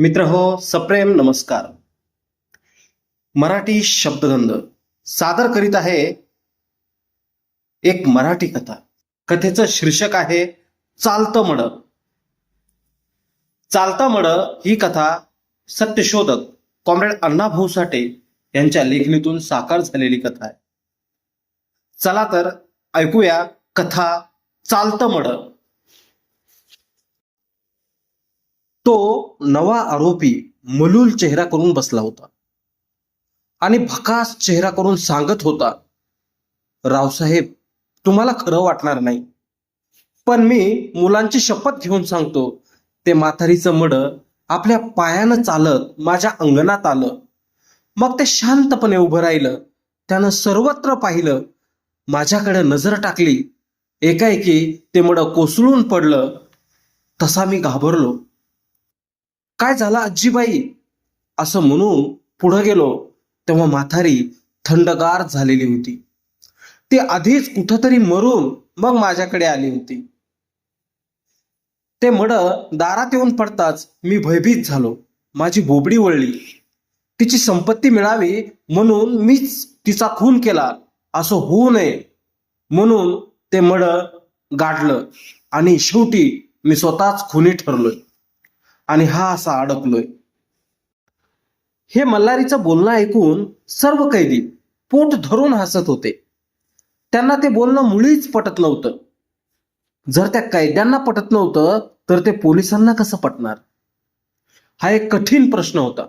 मित्र हो सप्रेम नमस्कार. मराठी शब्दगंध सादर करीत आहे एक मराठी कथा. कथेचं शीर्षक आहे चालतं मड चालतं मड ही कथा सत्यशोधक कॉम्रेड अण्णाभाऊ साठे यांच्या लेखणीतून साकार झालेली कथा आहे. चला तर ऐकूया कथा चालतं मड तो नवा आरोपी मलूल चेहरा करून बसला होता. आणि भकास चेहरा करून सांगत होता रावसाहेब तुम्हाला खरं वाटणार नाही. पण मी मुलांची शपथ घेऊन सांगतो ते म्हातारीचं मड आपल्या पायानं चालत माझ्या अंगणात आलं. मग ते शांतपणे उभं राहिलं. त्यानं सर्वत्र पाहिलं. माझ्याकडे नजर टाकली. एकाएकी ते मड कोसळून पडलं. तसा मी घाबरलो. काय झालं आजीबाई? असं म्हणून पुढं गेलो तेव्हा म्हातारी थंडगार झालेली होती. ती आधीच कुठंतरी मरून मग माझ्याकडे आली होती. ते मड दारात येऊन पडताच मी भयभीत झालो. माझी बोबडी वळली. तिची संपत्ती मिळावी म्हणून मीच तिचा खून केला. असं होऊ नये म्हणून ते मड गाडलं आणि शेवटी मी स्वतःच खुनी ठरलोय. आणि हा असा अडकलोय. हे मल्हारीचं बोलणं ऐकून सर्व कैदी पोट धरून हसत होते. त्यांना ते बोलणं मुळीच पटत नव्हतं. जर त्या कैद्यांना पटत नव्हतं तर ते पोलिसांना कसं पटणार? हा एक कठीण प्रश्न होता.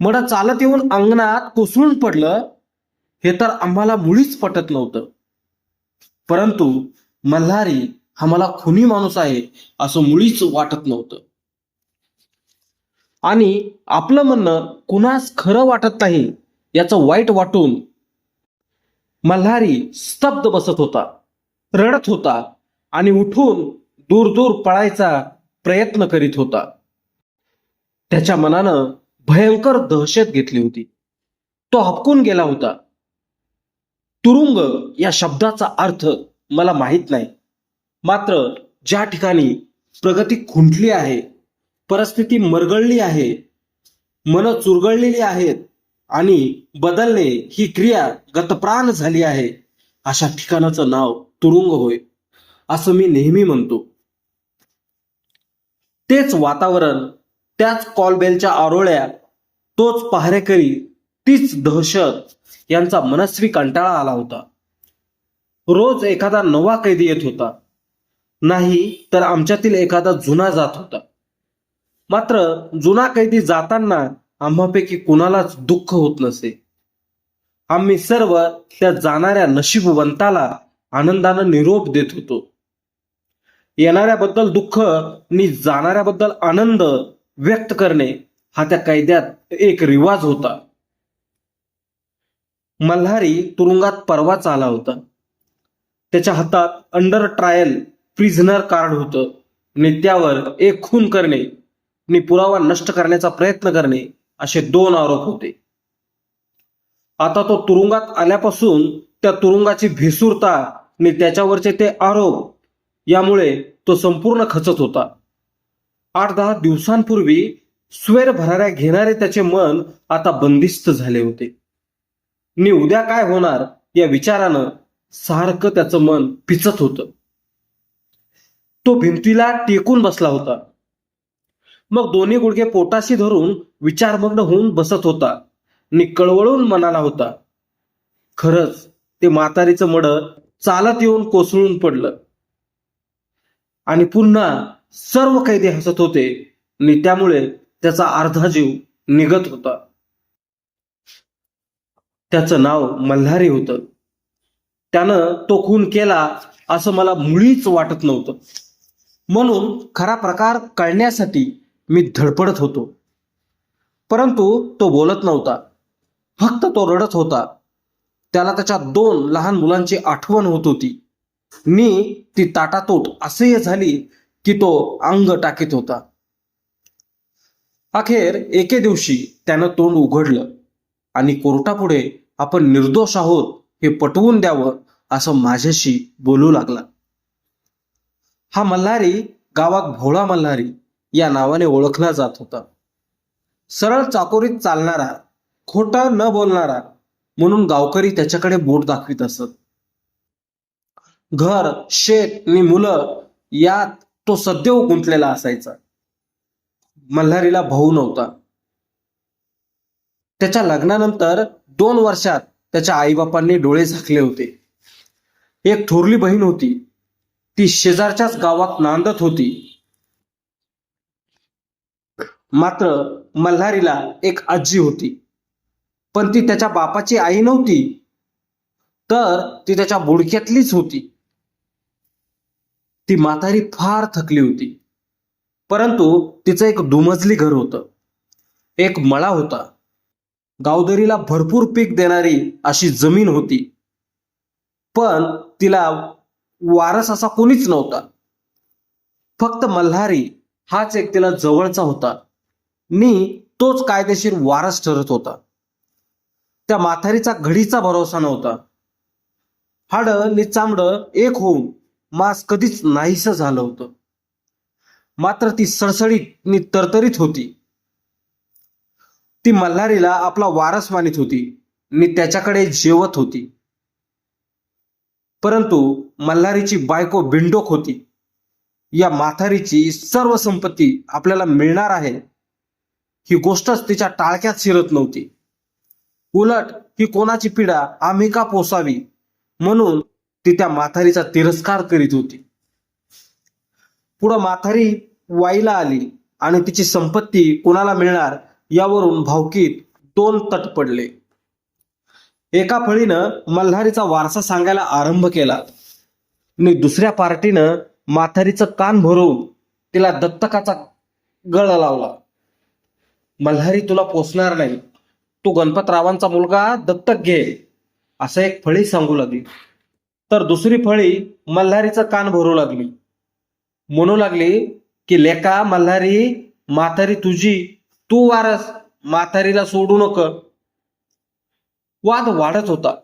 मड चालत येऊन अंगणात कोसळून पडलं हे तर आम्हाला मुळीच पटत नव्हतं. परंतु मल्हारी हा मला खुनी माणूस आहे असं मुळीच वाटत नव्हतं. आणि आपलं म्हणणं कुणास खरं वाटत नाही याचं वाईट वाटून मल्हारी स्तब्ध बसत होता रडत होता आणि उठून दूर दूर पळायचा प्रयत्न करीत होता. त्याच्या मनानं भयंकर दहशत घेतली होती. तो हपकून गेला होता. तुरुंग या शब्दाचा अर्थ मला माहीत नाही. मात्र ज्या ठिकाणी प्रगती खुंटली आहे परिस्थिती मरगळली आहे मन चुरगळलेली आहेत आणि बदलणे ही क्रिया गतप्राण झाली आहे अशा ठिकाणाचं नाव तुरुंग होय असं मी नेहमी म्हणतो. तेच वातावरण त्याच कॉलबेलच्या आरोळ्या तोच पहारेकरी तीच दहशत यांचा मनस्वी कंटाळा आला होता. रोज एखादा नवा कैदी येत होता. नाही तर आमच्यातील एखादा जुना जात होता. मात्र जुना कैदी जाताना आम्हापैकी कुणालाच दुःख होत नसे. आम्ही सर्व त्या जाणाऱ्या नशीबवंताला आनंदानं निरोप देत होतो. येणाऱ्याबद्दल दुःख आणि जाणाऱ्याबद्दल आनंद व्यक्त करणे हा त्या कैद्यात एक रिवाज होता. मल्हारी तुरुंगात परवाच आला होता. त्याच्या हातात अंडर ट्रायल प्रिझनर कार्ड होतं. आणि त्यावर एक खून करणे आणि पुरावा नष्ट करण्याचा प्रयत्न करणे असे दोन आरोप होते. आता तो तुरुंगात आल्यापासून त्या तुरुंगाची भेसूरता आणि त्याच्यावरचे ते आरोप यामुळे तो संपूर्ण खचत होता. आठ दहा दिवसांपूर्वी स्वेर भराऱ्या घेणारे त्याचे मन आता बंदिस्त झाले होते. नि उद्या काय होणार या विचारानं सारखं त्याचं मन पिचत होतं. तो भिंतीला टेकून बसला होता. मग दोन्ही गुडघे पोटाशी धरून विचारमग्न होऊन बसत होता. आणि कळवळून म्हणाला होता. खरंच ते म्हातारीचं मड चालत येऊन कोसळून पडलं. आणि पुन्हा सर्व कैदी हसत होते. आणि त्यामुळे त्याचा अर्धा जीव निघत होता. त्याचं नाव मल्हारी होतं. त्यानं तो खून केला असं मला मुळीच वाटत नव्हतं. म्हणून खरा प्रकार कळण्यासाठी मी धडपडत होतो. परंतु तो बोलत नव्हता. फक्त तो रडत होता. त्याला त्याच्या दोन लहान मुलांची आठवण होत होती. मी ती ताटातोट असह्य झाली की तो अंग टाकीत होता. अखेर एके दिवशी त्यानं तोंड उघडलं आणि कोर्टापुढे आपण निर्दोष आहोत हे पटवून द्यावं असं माझ्याशी बोलू लागला. हा मल्हारी गावात भोळा मल्हारी या नावाने ओळखला जात होता. सरळ चाकोरीत चालणारा खोटा न बोलणारा म्हणून गावकरी त्याच्याकडे बोट दाखवित असत. घर शेत आणि मुलं यात तो सदैव गुंतलेला असायचा. मल्हारीला भाऊ नव्हता. त्याच्या लग्नानंतर दोन वर्षात त्याच्या आईबापांनी डोळे झाकले होते. एक थोरली बहीण होती. ती शेजारच्याच गावात नांदत होती. मात्र मल्हारीला एक आजी होती. पण ती त्याच्या बापाची आई नव्हती. तर ती त्याच्या बुडक्यातलीच होती. ती म्हातारी फार थकली होती. परंतु तिचं एक दुमजली घर होतं. एक मळा होता. गावदरीला भरपूर पीक देणारी अशी जमीन होती. पण तिला वारस असा कोणीच नव्हता. फक्त मल्हारी हाच एक तिला जवळचा होता. नी तोच कायदेशीर वारस ठरत होता. त्या माथारीचा घडीचा भरोसा नव्हता. हाड नि चामड एक होऊन मास कधीच नाहीस झालं होतं. मात्र ती सळसळीत नि तरतरीत होती. ती मल्हारीला आपला वारस मानित होती. नि त्याच्याकडे जेवत होती. परंतु मल्हारीची बायको बिंडोक होती. या माथारीची सर्व संपत्ती आपल्याला मिळणार आहे. ही गोष्टच तिच्या टाळक्यात शिरत नव्हती. उलट ही कोणाची पिढा आम्ही का पोसावी? म्हणून ती त्या माथारीचा तिरस्कार करीत होती. पुढं माथारी वाईला आली आणि तिची संपत्ती कोणाला मिळणार यावरून भावकीत दोन तट पडले. एका फळीनं मल्हारीचा वारसा सांगायला आरंभ केला. आणि दुसऱ्या पार्टीनं माथारीचं कान भरवून तिला दत्तकाचा गळ लावला. मल्हारी तुला पोचणार नाही. तू गणपतरावांचा मुलगा दत्तक घे. असं एक फळी सांगू लागली. तर दुसरी फळी मल्हारीचं कान भरू लागली. म्हणू लागली की लेका मल्हारी म्हातारी तुझी. तू वारस म्हातारीला सोडू नक. वाद वाढत होता.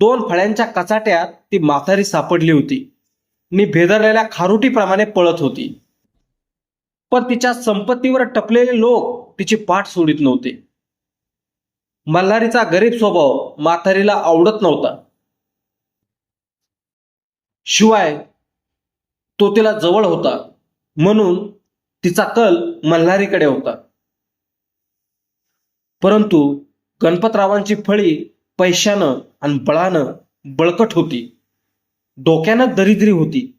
दोन फळ्यांच्या कचाट्यात ती म्हातारी सापडली होती. नि भेदरलेल्या खारुटीप्रमाणे पळत होती. पण तिच्या संपत्तीवर टपलेले लोक तिची पाठ सोडित नव्हते. मल्हारीचा गरीब स्वभाव म्हातारीला आवडत नव्हता. शिवाय तो तिला जवळ होता. म्हणून तिचा कल मल्हारीकडे होता. परंतु गणपतरावांची फळी पैशानं आणि बळानं बळकट होती. डोक्यानं दरिद्री होती.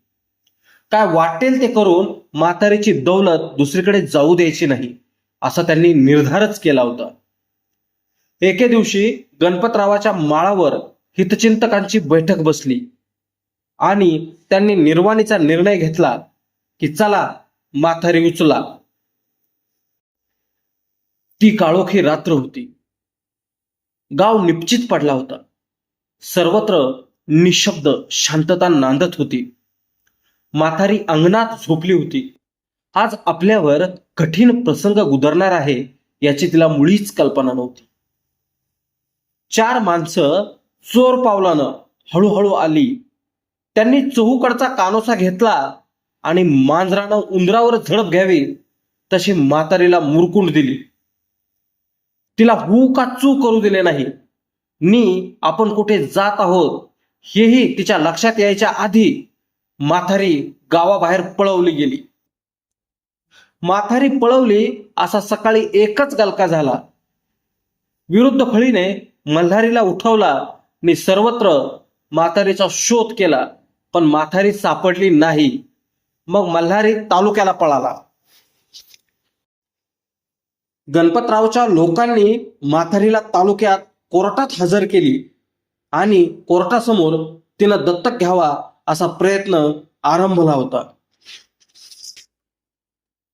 काय वाटेल ते करून म्हातारीची दौलत दुसरीकडे जाऊ द्यायची नाही असा त्यांनी निर्धारच केला होता. एके दिवशी गणपतरावाच्या माळावर हितचिंतकांची बैठक बसली आणि त्यांनी निर्वाणीचा निर्णय घेतला की चला म्हातारी उचला. ती काळोखी रात्र होती. गाव निपचित पडला होता. सर्वत्र निशब्द शांतता नांदत होती. माथारी अंगणात झोपली होती. आज आपल्यावर कठीण प्रसंग गुदरणार आहे याची तिला मुळीच कल्पना नव्हती. चार माणसं चोर पावलानं हळूहळू आली. त्यांनी चहूकडचा कानोसा घेतला आणि मांजरानं उंदरावर झडप घ्यावी तशी म्हातारीला मुरकुंड दिली. तिला हू का चू करू दिले नाही? नी आपण कुठे जात आहोत हेही तिच्या लक्षात यायच्या आधी माथारी गावाबाहेर पळवली गेली. माथारी पळवली असा सकाळी एकच गलका झाला. विरुद्ध फळीने मल्हारीला उठवला आणि सर्वत्र माथारीचा शोध केला पण माथारी सापडली नाही. मग मल्हारी तालुक्याला पळाला. गणपतरावच्या लोकांनी माथारीला तालुक्यात कोर्टात हजर केली आणि कोर्टासमोर तिनं दत्तक घ्यावा असा प्रयत्न आरंभला होता.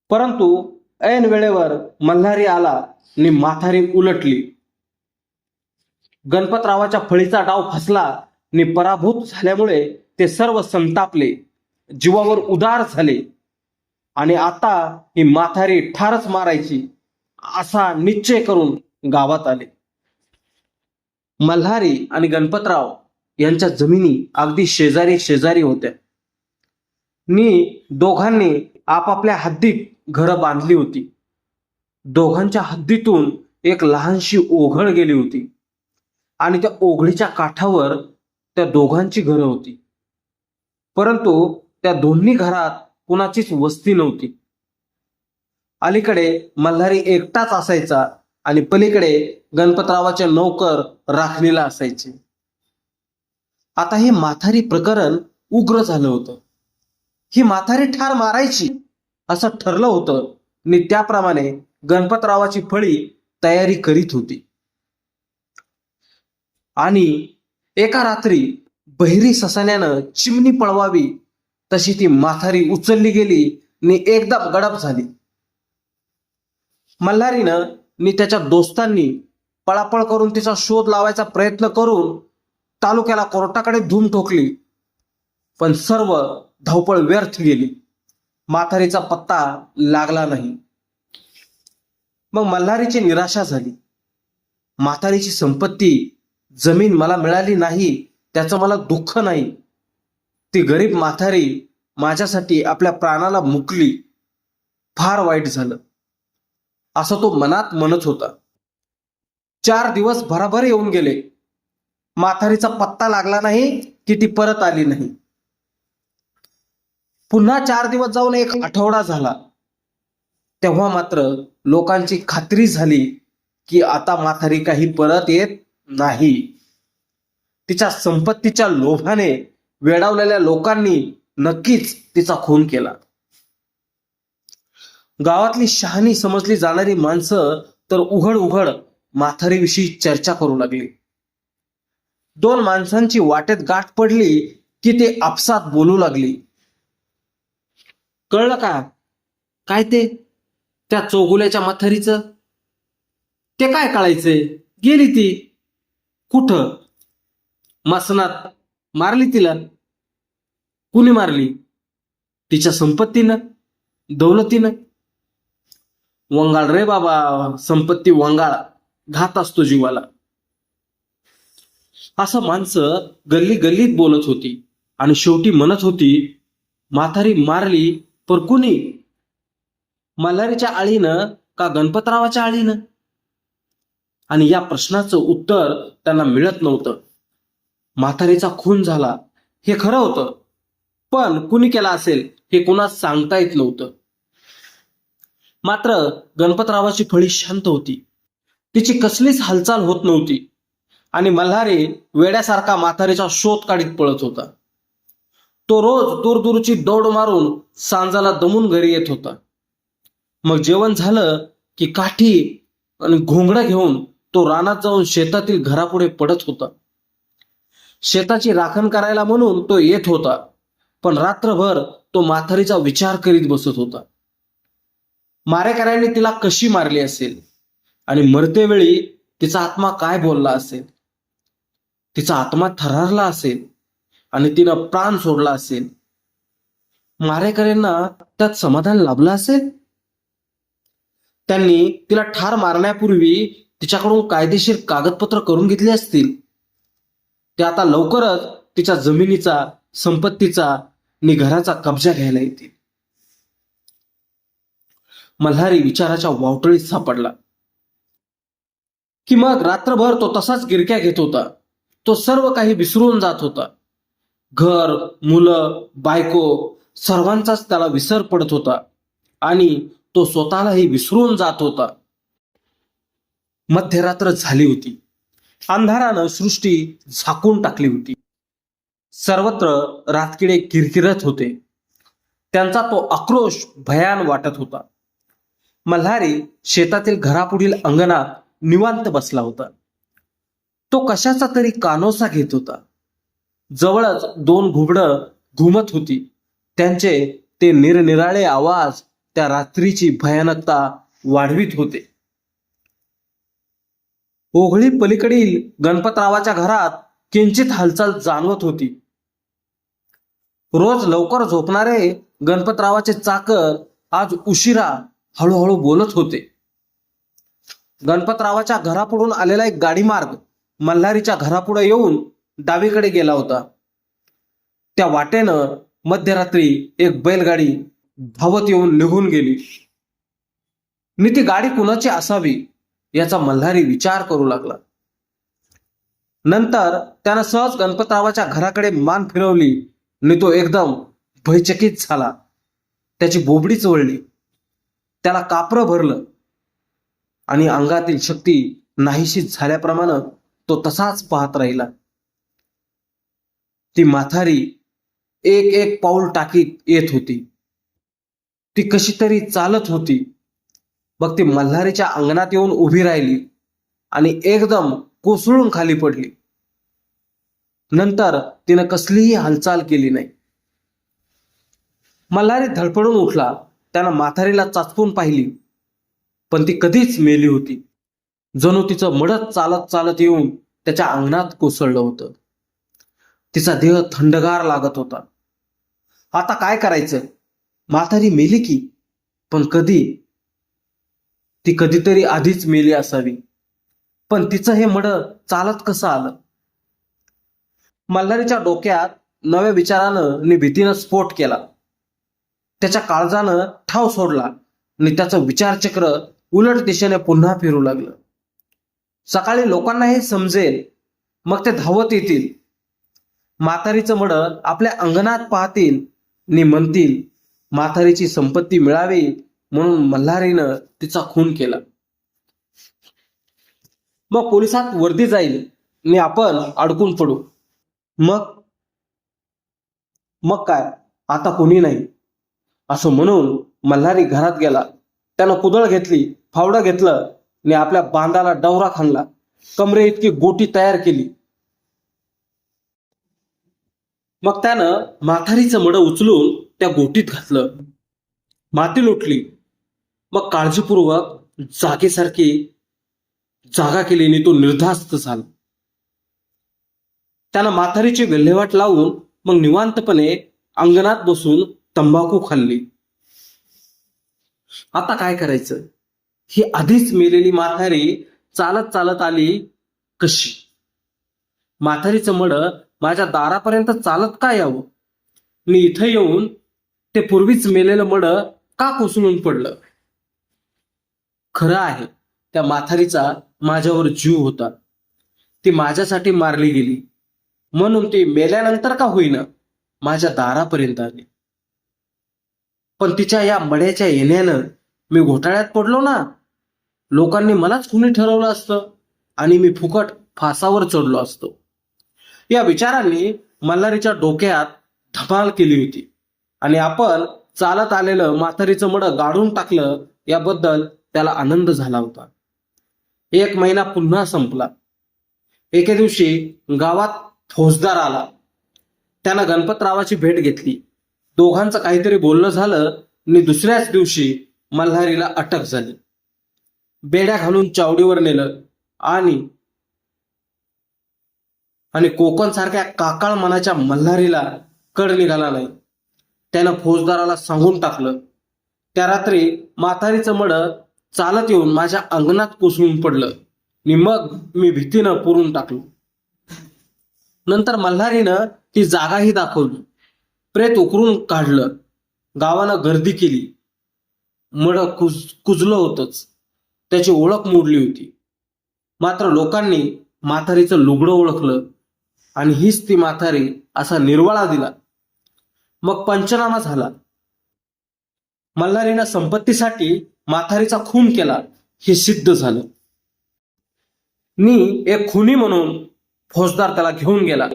परंतु ऐन वेळेवर मल्हारी आला आणि माथारी उलटली. गणपतरावाच्या फळीचा डाव फसला आणि पराभूत झाल्यामुळे ते सर्व संतापले जीवावर उदार झाले आणि आता ही माथारी ठारच मारायची असा निश्चय करून गावात आले. मल्हारी आणि गणपतराव यांच्या जमिनी अगदी शेजारी शेजारी होत्या. मी दोघांनी आपापल्या हद्दीत घरं बांधली होती. दोघांच्या हद्दीतून एक लहानशी ओघळ गेली होती आणि त्या ओघळीच्या काठावर त्या दोघांची घरं होती. परंतु त्या दोन्ही घरात कुणाचीच वस्ती नव्हती. अलीकडे मल्हारी एकटाच असायचा आणि पलीकडे गणपतरावाचे नौकर राखणीला असायचे. आता हे माथारी प्रकरण उग्र झालं होतं. ही माथारी ठार मारायची असं ठरलं होतं आणि त्याप्रमाणे गणपतरावाची फळी तयारी करीत होती. आणि एका रात्री बहिरी ससाण्यानं चिमणी पळवावी तशी ती माथारी उचलली गेली आणि एकदम गडप झाली. मल्हारीनं आणि त्याच्या दोस्तांनी पळापळ करून तिचा शोध लावायचा प्रयत्न करून तालुक्याला कोर्टाकडे धूम ठोकली. पण सर्व धावपळ व्यर्थ गेली. माथारीचा पत्ता लागला नाही. मग मल्हारीची निराशा झाली. म्हातारीची संपत्ती जमीन मला मिळाली नाही त्याचं मला दुःख नाही. ती गरीब म्हातारी माझ्यासाठी आपल्या प्राणाला मुकली. फार वाईट झालं. असं तो मनात म्हणत होता. चार दिवस भराभर येऊन गेले. माथारीचा पत्ता लागला नाही की ती परत आली नाही. पुन्हा चार दिवस जाऊन एक आठवडा झाला. तेव्हा मात्र लोकांची खात्री झाली की आता माथारी काही परत येत नाही. तिच्या संपत्तीच्या लोभाने वेडावलेल्या लोकांनी नक्कीच तिचा खून केला. गावातली शहाणी समजली जाणारी माणसं तर उघड उघड म्हाथारीविषयी चर्चा करू लागली. दोन माणसांची वाटेत गाठ पडली की ते आपसात बोलू लागली. कळलं का? काय ते? त्या चौगुल्याच्या म्हातारीचं ते काय कळायचंय गेली ती. कुठं? मसनात मारली तिला. कुणी मारली? तिच्या संपत्तीनं? दौलतीनं? वंगाळ रे बाबा संपत्ती वंगाळ. घात असतो जीवाला. असं माणसं गल्ली गल्लीत बोलत होती आणि शेवटी म्हणत होती म्हातारी मारली पर कुणी? मल्हारीच्या आळीनं का गणपतरावाच्या आळीनं? आणि या प्रश्नाचं उत्तर त्यांना मिळत नव्हतं. म्हातारीचा खून झाला. हे खरं होतं. पण कुणी केला असेल हे कोणास सांगता येत नव्हतं. मात्र गणपतरावाची फळी शांत होती. तिची कसलीच हालचाल होत नव्हती. आणि मल्हारी वेड्यासारखा म्हातारीचा शोध काढीत पळत होता. तो रोज दूरदूरची दौड मारून सांजाला दमून घरी येत होता. मग जेवण झालं की काठी आणि घोंगडं घेऊन तो रानात जाऊन शेतातील घरापुढे पडत होता. शेताची राखण करायला म्हणून तो येत होता. पण रात्रभर तो म्हातारीचा विचार करीत बसत होता. मारेकऱ्यांनी तिला कशी मारली असेल? आणि मरतेवेळी तिचा आत्मा काय बोलला असेल? तिचा आत्मा थरारला असेल? आणि तिनं प्राण सोडला असेल? मारेकऱ्यांना त्यात समाधान लाभलं असेल? त्यांनी तिला ठार मारण्यापूर्वी तिच्याकडून कायदेशीर कागदपत्र करून घेतली असतील? ते आता लवकरच तिच्या जमिनीचा संपत्तीचा आणि घराचा कब्जा घ्यायला येतील. मल्हारी विचाराच्या वावटळीत सापडला. की मग रात्रभर तो तसाच गिरक्या घेत होता. तो सर्व काही विसरून जात होता. घर मुलं बायको सर्वांचाच त्याला विसर पडत होता आणि तो स्वतःलाही विसरून जात होता. मध्यरात्र झाली होती. अंधारानं सृष्टी झाकून टाकली होती. सर्वत्र रातकिडे किरकिरत होते. त्यांचा तो आक्रोश भयान वाटत होता. मल्हारी शेतातील घरापुढील अंगणात निवांत बसला होता. तो कशाचा तरी कानोसा घेत होता. जवळच दोन घुबडं घुमत होती. त्यांचे ते निरनिराळे आवाज त्या रात्रीची भयानकता वाढवित होते. ओघळी पलीकडील गणपतरावाच्या घरात किंचित हालचाल जाणवत होती. रोज लवकर झोपणारे गणपतरावाचे चाकर आज उशिरा हळूहळू बोलत होते. गणपतरावाच्या घरापुढून आलेला एक गाडीमार्ग मल्हारीच्या घरापुढे येऊन डावीकडे गेला होता. त्या वाटेनं मध्यरात्री एक बैलगाडी धावत येऊन निघून गेली. मी ती गाडी कुणाची असावी याचा मल्हारी विचार करू लागला. नंतर त्यानं सहज गणपतरावाच्या घराकडे मान फिरवली आणि तो एकदम भयचकित झाला. त्याची बोबडीच वळली त्याला कापरं भरलं. आणि अंगातील शक्ती नाहीशी झाल्याप्रमाणे तो तसाच पाहत राहिला. ती माथारी एक एक पाऊल टाकीत येत होती. ती कशी तरी चालत होती. मग ती मल्हारीच्या अंगणात येऊन उभी राहिली आणि एकदम कोसळून खाली पडली. नंतर तिनं कसलीही हालचाल केली नाही. मल्हारी धडपडून उठला. त्यानं माथारीला चाचपून पाहिली. पण ती कधीच मेली होती. जणू तिचं मडत चालत चालत येऊन त्याच्या अंगणात कोसळलं होतं. तिचा देह थंडगार लागत होता. आता काय करायचं? म्हातारी मेली की? पण कधी? ती कधीतरी आधीच मेली असावी. पण तिचं हे मड चालत कसं आलं? मल्हारीच्या डोक्यात नव्या विचारानं आणि भीतीनं स्फोट केला. त्याच्या काळजानं ठाव सोडला आणि त्याचं विचारचक्र उलट दिशेने पुन्हा फिरू लागलं. सकाळी लोकांना हे समजेल मग ते धावत येतील. म्हातारीचं मड आपल्या अंगणात पाहतील आणि म्हणतील म्हातारीची संपत्ती मिळावी म्हणून मल्हारीनं तिचा खून केला. मग पोलिसात वर्दी जाईल आणि आपण अडकून पडू. मग मग काय? आता कोणी नाही. असं म्हणून मल्हारी घरात गेला. त्यानं कुदळ घेतली फावडं घेतलं आणि आपल्या बांधाला डवरा खाणला कमरे इतकी गोटी तयार केली. मग त्यानं माथारीचं मड उचलून त्या गोटीत घातलं. माती लुटली मग काळजीपूर्वक जागेसारखी जागा केली आणि तो निर्धास्त झाला. त्यानं माथारीची विल्हेवाट लावून मग निवांतपणे अंगणात बसून तंबाखू खाल्ली. आता काय करायचं? ही आधीच मेलेली माथारी चालत चालत आली कशी? माथारीचं मड माझ्या दारापर्यंत चालत का यावं? मी इथं येऊन ते पूर्वीच मेलेलं मड का कोसळून पडलं? खरं आहे त्या माथारीचा माझ्यावर जीव होता. ती माझ्यासाठी मारली गेली. म्हणून ती मेल्यानंतर का होईना माझ्या दारापर्यंत आली. पण तिच्या या मड्याच्या येण्यानं मी घोटाळ्यात पडलो ना. लोकांनी मलाच खुनी ठरवलं असतं आणि मी फुकट फासावर चढलो असतो. या विचारांनी मल्हारीच्या डोक्यात धमाल केली होती आणि आपण चालत आलेलं म्हातारीचं मड गाडून टाकलं याबद्दल त्याला आनंद झाला होता. एक महिना पुन्हा संपला. एके दिवशी गावात फौजदार आला. त्यानं गणपतरावाची भेट घेतली. दोघांचं काहीतरी बोलणं झालं आणि दुसऱ्याच दिवशी मल्हारीला अटक झाली. बेड्या घालून चावडीवर नेलं आणि आणि कोकण सारख्या काकाळ मनाच्या मल्हारीला कड निघाला नाही. त्यानं फौजदाराला सांगून टाकलं त्या रात्री म्हातारीचं मड चालत येऊन माझ्या अंगणात कोसळून पडलं आणि मग मी भीतीनं पुरून टाकलो. नंतर मल्हारीनं ती जागाही दाखवली. प्रेत उकरून काढलं. गावानं गर्दी केली. मड कुज कुजलं होतंच. त्याची ओळख मोडली होती. मात्र लोकांनी म्हातारीचं लुगडं ओळखलं आणि हीच ती म्हातारी असा निर्वाळा दिला. मग पंचनामा झाला. मल्हारीनं संपत्तीसाठी माथारीचा खून केला. हे सिद्ध झालं. मी एक खुनी म्हणून फौजदार त्याला घेऊन गेला.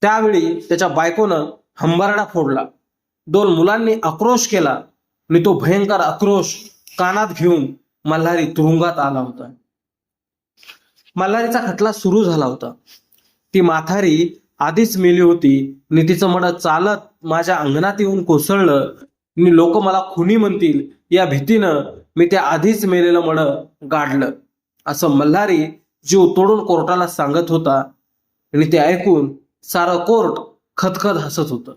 त्यावेळी त्याच्या बायकोनं हंबारडा फोडला. दोन मुलांनी आक्रोश केला. आणि तो भयंकर आक्रोश कानात घेऊन मल्हारी तुरुंगात आला होता. मल्हारीचा खटला सुरू झाला होता. ती माथारी आधीच मेली होती. आणि तिचं मड चालत माझ्या अंगणात येऊन कोसळलं. आणि लोक मला खुनी म्हणतील. या भीतीनं मी त्या आधीच मेलेलं मड गाडलं. असं मल्हारी जीव तोडून कोर्टाला सांगत होता. आणि ते ऐकून सारं कोर्ट खतखत हसत होतं.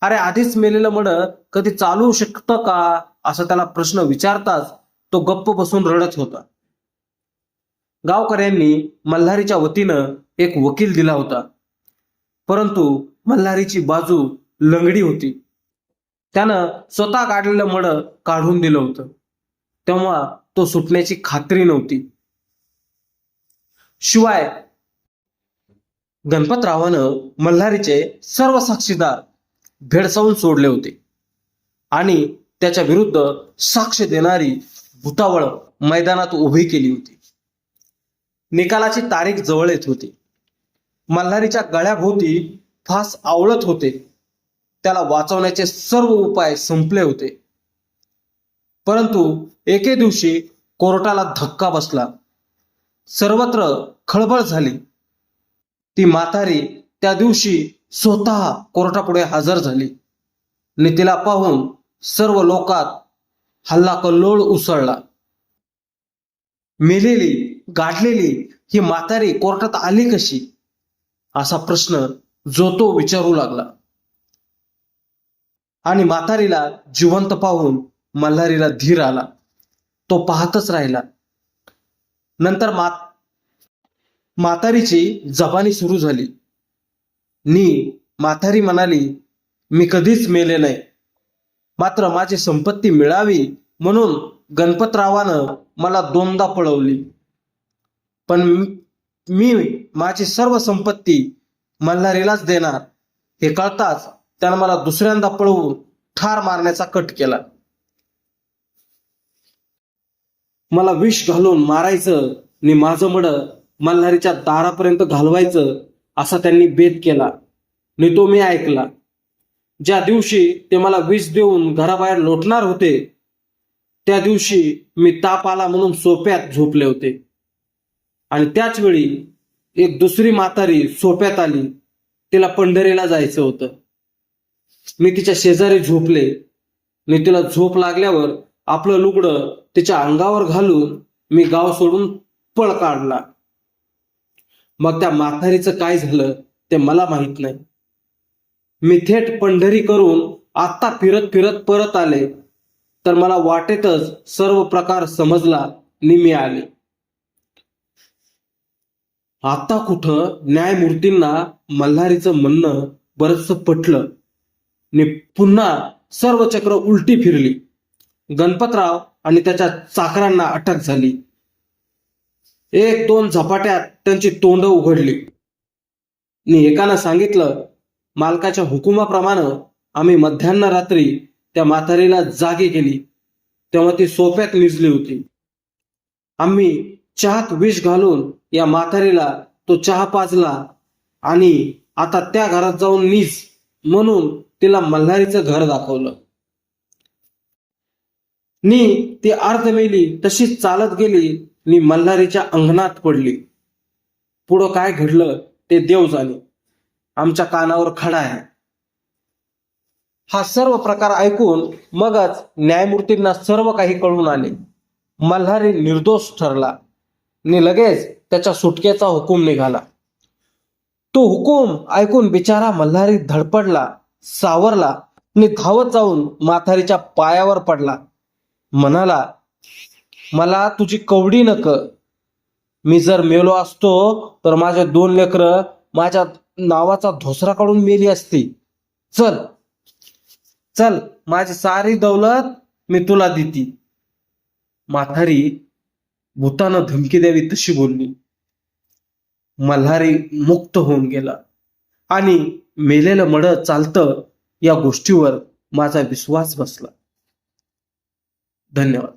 अरे आधीच मेलेलं मड कधी चालू शकतं का? असा त्याला प्रश्न विचारताच तो गप्प बसून रडत होता. गावकऱ्यांनी मल्हारीच्या वतीनं एक वकील दिला होता. परंतु मल्हारीची बाजू लंगडी होती. त्यानं स्वतः काढलेलं मड काढून दिलं होतं. तेव्हा तो सुटण्याची खात्री नव्हती. शिवाय गणपतरावानं मल्हारीचे सर्व साक्षीदार भेडसावून सोडले होते. आणि त्याच्या विरुद्ध साक्ष देणारी भूतावळ मैदानात उभी केली होती. निकालाची तारीख जवळ येत होती. मल्हारीच्या गळ्याभोवती फास आवळत होते. त्याला वाचवण्याचे सर्व उपाय संपले होते. परंतु एके दिवशी कोर्टाला धक्का बसला. सर्वत्र खळबळ झाली. ती म्हातारी त्या दिवशी स्वतः कोर्टापुढे हजर झाली. आणि तिला पाहून सर्व लोकात हल्ला कल्लोळ उसळला. मेलेली गाठलेली ही म्हातारी कोर्टात आली कशी? असा प्रश्न जो तो विचारू लागला. आणि म्हातारीला जिवंत पाहून मल्हारीला धीर आला. तो पाहतच राहिला. नंतर मात म्हातारीची जबानी सुरू झाली. नी म्हातारी म्हणाली मी कधीच मेले नाही. मात्र माझी संपत्ती मिळावी म्हणून गणपतरावानं मला दोनदा पळवली. पण मी माझी सर्व संपत्ती मल्हारीलाच देणार. हे कळताच त्यानं मला दुसऱ्यांदा पळवून ठार मारण्याचा कट केला. मला विष घालून मारायचं आणि माझं मड मल्हारीच्या दारापर्यंत घालवायचं असा त्यांनी बेत केला. नि तो मी ऐकला. ज्या दिवशी ते मला विष देऊन घराबाहेर लोटणार होते त्या दिवशी मी ताप आला म्हणून सोप्यात झोपले होते. आणि त्याच वेळी एक दुसरी म्हातारी सोप्यात आली. तिला पंढरीला जायचं होतं. मी तिच्या शेजारी झोपले. आणि तिला झोप लागल्यावर आपलं लुगडं तिच्या अंगावर घालून मी गाव सोडून पळ काढला. मग त्या म्हातारीचं काय झालं ते मला माहीत नाही. मी थेट पंढरी करून आत्ता फिरत फिरत परत आले. तर मला वाटेतच सर्व प्रकार समजला आणि मी आले. आता कुठं न्यायमूर्तींना मल्हारीचं म्हणणं बरचस पटलं. आणि पुन्हा सर्व चक्र उलटी फिरली. गणपतराव आणि त्याच्या चाकरांना अटक झाली. एक दोन झपाट्यात त्यांची तोंड उघडली. आणि एकानं सांगितलं मालकाच्या हुकुमाप्रमाणे आम्ही मध्यान्ह रात्री त्या म्हातारीला जागी केली. तेव्हा ती सोप्यात निजली होती. आम्ही चहात विष घालून या म्हातारीला तो चहा पाजला आणि आता त्या घरात जाऊन निज म्हणून तिला मल्हारीचं घर दाखवलं. नी ती अर्ध मेली तशीच चालत गेली. आणि मल्हारीच्या अंगणात पडली. पुढं काय घडलं ते देव जाणे. आमच्या कानावर खडा आहे. हा सर्व प्रकार ऐकून मगच न्यायमूर्तींना सर्व काही कळून आले. मल्हारी निर्दोष ठरला. आणि लगेच त्याच्या सुटकेचा हुकूम निघाला. तो हुकूम ऐकून बिचारा मल्हारी धडपडला सावरला आणि धावत जाऊन म्हातारीच्या पायावर पडला. म्हणाला मला तुझी कवडी नक. मी जर मेलो असतो तर माझे दोन लेकरं माझ्या नावाचा धोसरा काढून मेली असती. चल चल माझी सारी दौलत मी तुला देती. माथारी भूतानं धमकी द्यावी तशी बोलली. मल्हारी मुक्त होऊन गेला. आणि मेलेलं मड चालतं या गोष्टीवर माझा विश्वास बसला. धन्यवाद.